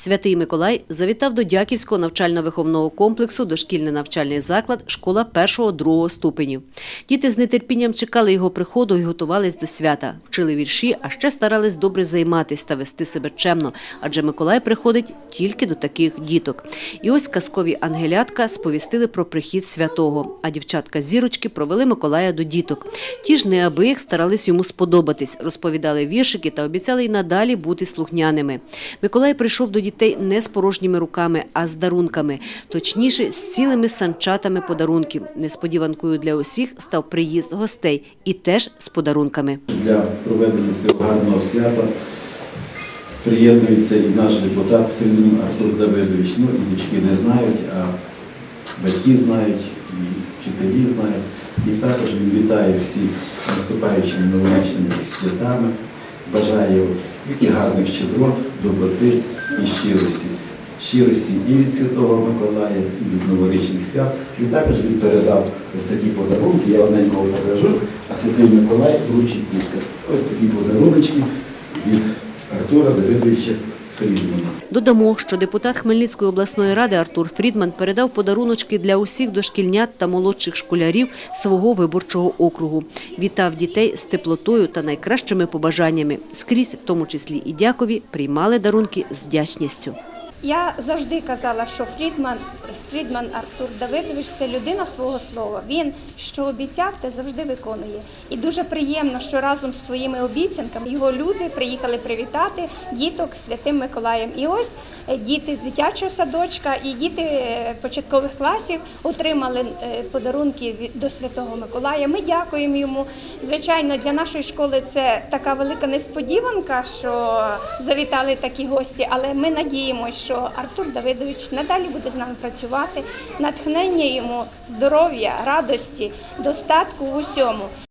Святий Миколай завітав до Дяківського навчально-виховного комплексу дошкільний навчальний заклад школа 1-2 ступенів. Діти з нетерпінням чекали його приходу і готувались до свята, вчили вірші, а ще старались добре займатися та вести себе чемно, адже Миколай приходить тільки до таких діток. І ось казкові ангелятка сповістили про прихід святого, а дівчатка зірочки провели Миколая до діток. Ті ж неабияк старались йому сподобатись, розповідали віршики та обіцяли й надалі бути слухняними. Миколай прийшов до дітей не з порожніми руками, а з дарунками, точніше, з цілими санчатами подарунків. Несподіванкою для усіх став приїзд гостей і теж з подарунками. Для проведення цього гарного свята приєднується і наш депутат Фрідман Артур Давидович. Ну, і дітки не знають, а батьки знають, і вчителі знають. І також він вітає всіх наступаючими новорічними святами, бажає і гарних щедрот, доброти і щирості. Щирості і від Святого Миколая, і від новорічних свят. І також він передав ось такі подарунки, я одненького покажу, а Святий Миколай вручить діткам. Ось такі подарунки від Артура Давидовича Фрідмана. Додамо, що депутат Хмельницької обласної ради Артур Фрідман передав подаруночки для усіх дошкільнят та молодших школярів свого виборчого округу. Вітав дітей з теплотою та найкращими побажаннями. Скрізь, в тому числі і дякові, приймали дарунки з вдячністю. Я завжди казала, що Фрідман, Фрідман Артур Давидович це людина свого слова. Він що обіцяв, те завжди виконує. І дуже приємно, що разом з своїми обіцянками його люди приїхали привітати діток святим Миколаєм. І ось е, діти дитячого садочка і діти е, початкових класів отримали е, подарунки до Святого Миколая. Ми дякуємо йому. Звичайно, для нашої школи це така велика несподіванка, що завітали такі гості, але ми надіємося, що Артур Давидович надалі буде з нами працювати, натхнення йому, здоров'я, радості, достатку в усьому.